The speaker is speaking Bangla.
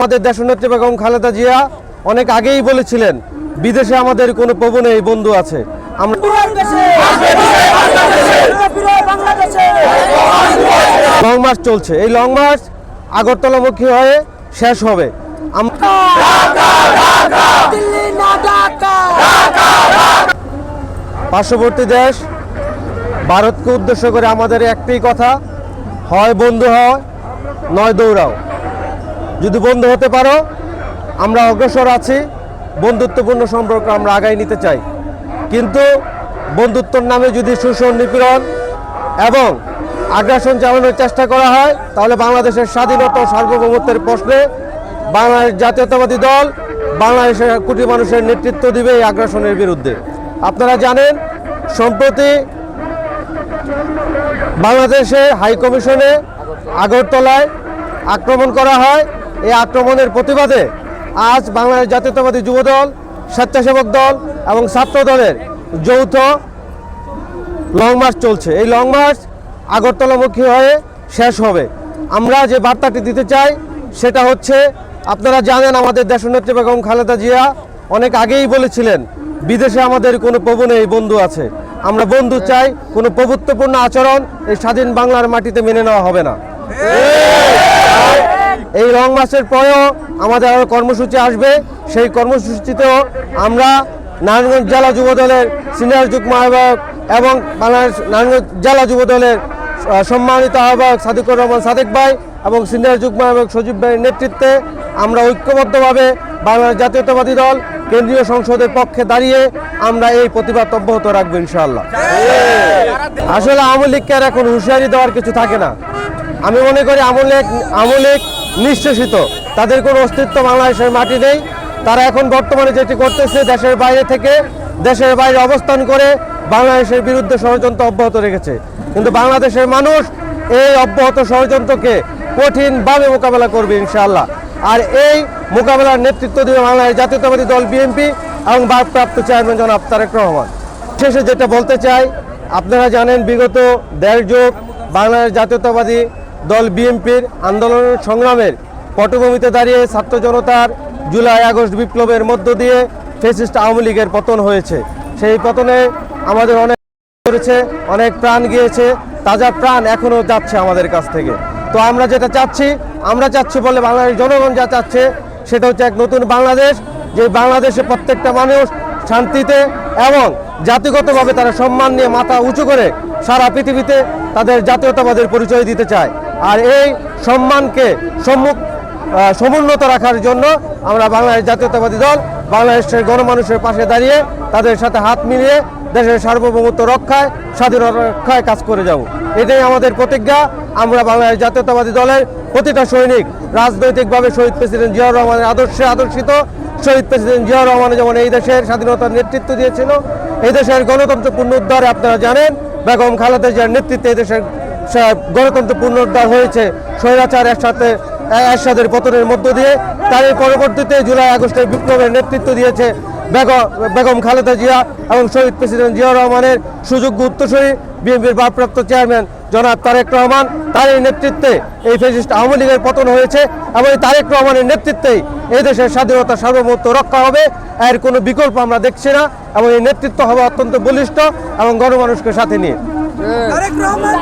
আমাদের দেশনেত্রী বেগম খালেদা জিয়া অনেক আগেই বলেছিলেন, বিদেশে আমাদের কোনো প্রভু এই বন্ধু আছে। লং মার্চ চলছে। এই লং মার্চ আগরতলামুখী হয়ে শেষ হবে। পার্শ্ববর্তী দেশ, ভারতকে উদ্দেশ্য করে আমাদের একটাই কথা, হয় বন্ধু হয় নয় দৌড়াও। যদি বন্ধু হতে পারো, আমরা অগ্রসর আছি। বন্ধুত্বপূর্ণ সম্পর্ক আমরা আগায় নিতে চাই। কিন্তু বন্ধুত্বর নামে যদি শোষণ নিপীড়ন এবং আগ্রাসন চালানোর চেষ্টা করা হয়, তাহলে বাংলাদেশের স্বাধীনতা সার্বভৌমত্বের প্রশ্নে বাংলাদেশ জাতীয়তাবাদী দল বাংলাদেশের কোটি মানুষের নেতৃত্ব দিবে এই আগ্রাসনের বিরুদ্ধে। আপনারা জানেন, সম্প্রতি বাংলাদেশের হাই কমিশনে আগরতলায় আক্রমণ করা হয়। এই আক্রমণের প্রতিবাদে আজ বাংলাদেশ জাতীয়তাবাদী যুবদল, স্বেচ্ছাসেবক দল এবং ছাত্র দলের যৌথ লং মার্চ চলছে। এই লং মার্চ আগরতলামুখী হয়ে শেষ হবে। আমরা যে বার্তাটি দিতে চাই, সেটা হচ্ছে, আপনারা জানেন আমাদের দেশ দেশনেত্রী বেগম খালেদা জিয়া অনেক আগেই বলেছিলেন, বিদেশে আমাদের কোনো প্রভু নেই, বন্ধু আছে। আমরা বন্ধু চাই, কোনো প্রভুত্বপূর্ণ আচরণ এই স্বাধীন বাংলার মাটিতে মেনে নেওয়া হবে না। এই লং মাসের পরেও আমাদের আরও কর্মসূচি আসবে। সেই কর্মসূচিতেও আমরা নারায়ণগঞ্জ জেলা যুব দলের সিনিয়র যুগ্ম আহ্বায়ক এবং বাংলাদেশ নারায়ণগঞ্জ জেলা যুব দলের সম্মানিত আহ্বায়ক সাদিকুর রহমান সাদেক ভাই এবং সিনিয়র যুগ্ম আহ্বায়ক সজীব ভাইয়ের নেতৃত্বে আমরা ঐক্যবদ্ধভাবে বাংলাদেশ জাতীয়তাবাদী দল কেন্দ্রীয় সংসদের পক্ষে দাঁড়িয়ে আমরা এই প্রতিবাদ অব্যাহত রাখব ইনশাআল্লাহ। আসলে আওয়ামী লীগকে এখন হুঁশিয়ারি দেওয়ার কিছু থাকে না। আমি মনে করি আমলেক আমলেক নিঃশেষিত। তাদের কোনো অস্তিত্ব বাংলাদেশের মাটি নেই। তারা এখন বর্তমানে যেটি করতেছে, দেশের বাইরে থেকে দেশের বাইরে অবস্থান করে বাংলাদেশের বিরুদ্ধে ষড়যন্ত্র অব্যাহত রেখেছে। কিন্তু বাংলাদেশের মানুষ এই অব্যাহত ষড়যন্ত্রকে কঠিনভাবে মোকাবেলা করবে ইনশাআল্লাহ। আর এই মোকাবেলার নেতৃত্ব দিবে বাংলাদেশ জাতীয়তাবাদী দল বিএনপি এবং ভারপ্রাপ্ত চেয়ারম্যান জনাব তারেক রহমান। শেষে যেটা বলতে চাই, আপনারা জানেন বিগত দেড় যুগ বাংলাদেশ জাতীয়তাবাদী দল বিএনপির আন্দোলনের সংগ্রামের পটভূমিতে দাঁড়িয়ে ছাত্র জনতার জুলাই আগস্ট বিপ্লবের মধ্য দিয়ে ফেসিস্ট আওয়ামী লীগের পতন হয়েছে। সেই পতনে আমাদের অনেক করেছে, অনেক প্রাণ গিয়েছে, তাজা প্রাণ এখনও যাচ্ছে আমাদের কাছ থেকে। তো আমরা যেটা চাচ্ছি, আমরা চাচ্ছি বলে বাংলাদেশ জনগণ যা চাচ্ছে, সেটা হচ্ছে এক নতুন বাংলাদেশ, যে বাংলাদেশে প্রত্যেকটা মানুষ শান্তিতে এবং জাতিগতভাবে তারা সম্মান নিয়ে মাথা উঁচু করে সারা পৃথিবীতে তাদের জাতীয়তাবাদের পরিচয় দিতে চায়। আর এই সম্মানকে সম্মুখ সমুন্নত রাখার জন্য আমরা বাংলাদেশ জাতীয়তাবাদী দল, বাংলাদেশের গণমানুষের পাশে দাঁড়িয়ে তাদের সাথে হাত মিলিয়ে দেশের সার্বভৌমত্ব রক্ষায় স্বাধীনতা রক্ষায় কাজ করে যাব। এটাই আমাদের প্রতিজ্ঞা। আমরা বাংলাদেশ জাতীয়তাবাদী দলের প্রতিটা সৈনিক রাজনৈতিকভাবে শহীদ প্রেসিডেন্ট জিয়াউর রহমানের আদর্শে আদর্শিত। শহীদ প্রেসিডেন্ট জিয়াউর রহমান যেমন এই দেশের স্বাধীনতার নেতৃত্ব দিয়েছিল, এই দেশের গণতন্ত্র পুনরুদ্ধারে আপনারা জানেন, বেগম খালেদা জিয়ার নেতৃত্বে এই দেশের গণতন্ত্র পুনরুদ্ধার হয়েছে, স্বৈরাচার এর সাথে এরশাদের পতনের মধ্য দিয়ে। তার এই পরবর্তীতে জুলাই আগস্টের বিপ্লবের নেতৃত্ব দিয়েছে বেগম বেগম খালেদা জিয়া এবং শহীদ প্রেসিডেন্ট জিয়া রহমানের সুযোগ্য উত্তরসূরি বিএনপির ভারপ্রাপ্ত চেয়ারম্যান জনাব তারেক রহমান। তার এই নেতৃত্বে এই ফেসিস্ট আওয়ামী লীগের পতন হয়েছে এবং এই তারেক রহমানের নেতৃত্বেই এই দেশের স্বাধীনতা সার্বভৌমত্ব রক্ষা হবে। এর কোনো বিকল্প আমরা দেখছি না এবং এই নেতৃত্ব হবে অত্যন্ত বলিষ্ঠ এবং গণমানুষকে সাথে নিয়ে। তারেক রহমান